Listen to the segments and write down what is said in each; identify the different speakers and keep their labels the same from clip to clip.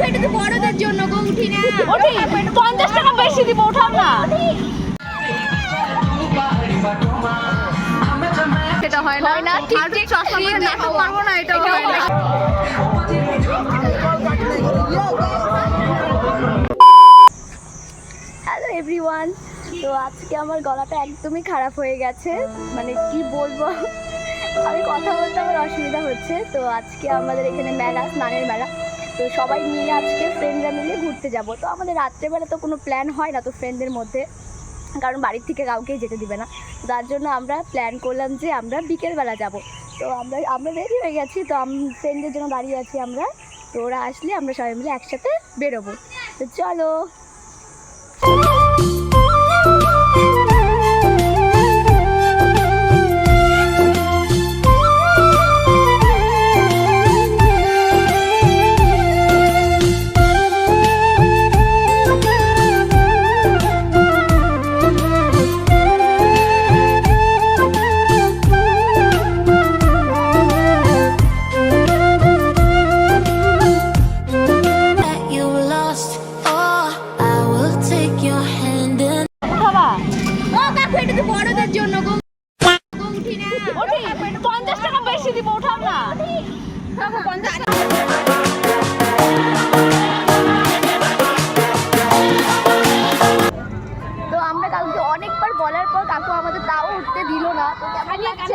Speaker 1: কাকু এটা তো বড়দের জন্য গো উঠি না।
Speaker 2: ওঠি পঞ্চাশ টাকা বেশি দিব ওঠাও না।
Speaker 1: সেটা হয় না। না? ঠিক ঠিক চশমা নাটক পারব না এটা হয় না। হ্যালো এভরিওয়ান তো আজকে আমার গলাটা একদমই খারাপ হয়ে গেছে। মানে কি বলব? আমি কথা বলতে আমার অসুবিধা হচ্ছে। তো আজকে আমাদের এখানে মেলা স্নানের মেলা। তো সবাই মিলে আজকে ফ্রেন্ডরা মিলে ঘুরতে যাব। তো আমাদের রাত্রেবেলা তো কোনো প্ল্যান হয় না তো ফ্রেন্ডদের মধ্যে। কারণ বাড়ির থেকে কাউকেই যেতে দিবে না। তার জন্য আমরা প্ল্যান করলাম যে আমরা বিকেলবেলা যাব। তো আমরা আমরা রেডি হয়ে গেছি। তো ফ্রেন্ডদের জন্য দাঁড়িয়ে আছি আমরা। তো ওরা আসলে আমরা সবাই মিলে একসাথে বেরোবো। তো চলো।
Speaker 2: পঞ্চাশ টাকা বেশি দিব উঠাও না।
Speaker 1: পঞ্চাশ তো আমরা কালকে অনেকবার বলার পর কাকু আমাদের তাও উঠতে দিল না। তো কেমন লাগছে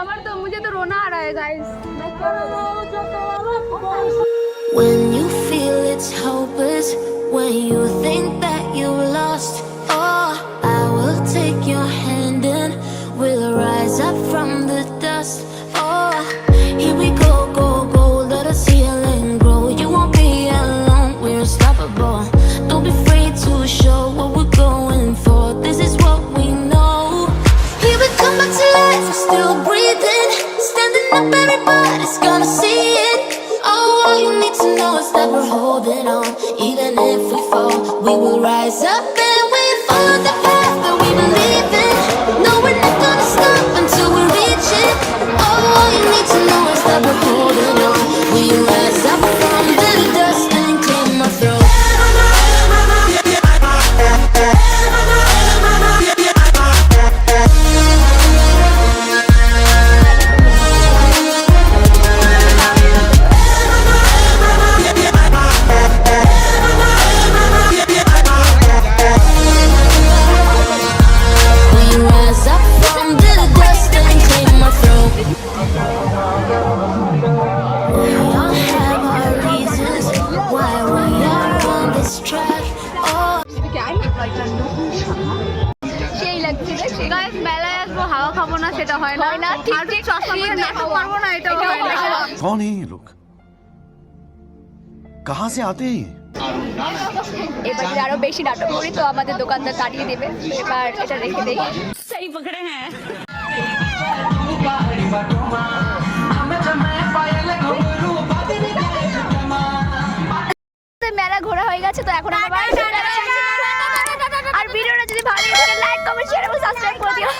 Speaker 1: আমার তো মুঝে তো রোনা আ রায় guys
Speaker 3: When you feel it's hopeless, when you think the dust. Oh, here we go, go, go. Let us heal and grow. You won't be alone. We're unstoppable. Don't be afraid to show what we're going for. This is what we know. Here we come back to life. We're still breathing, standing up. Everybody's gonna see it. Oh, all you need to know is that we're holding on. Even if we fall, we will rise up
Speaker 1: সেই লাগছে রে সেই guys মেলায় আসবো হাওয়া খাবো না সেটা হয় না না ঠিক ঠিক চশমা নাটক পারবো না এটা হয় না
Speaker 4: कौन है ये लोग कहाँ से आते हैं ये?
Speaker 1: এবার যদি আরো বেশি নাটক করি তো আমাদের দোকানদার তাড়িয়ে দেবে তো এবার এটা রেখে দেই
Speaker 2: সেই পকড়ে হ্যাঁ
Speaker 1: তো মেলা ঘোরা হয়ে গেছে তো এখন আমরা বাড়ি চলে যাচ্ছি। আর ভিডিওটা যদি ভালো লাগে লাইক কমেন্ট শেয়ার এবং সাবস্ক্রাইব করে দিও।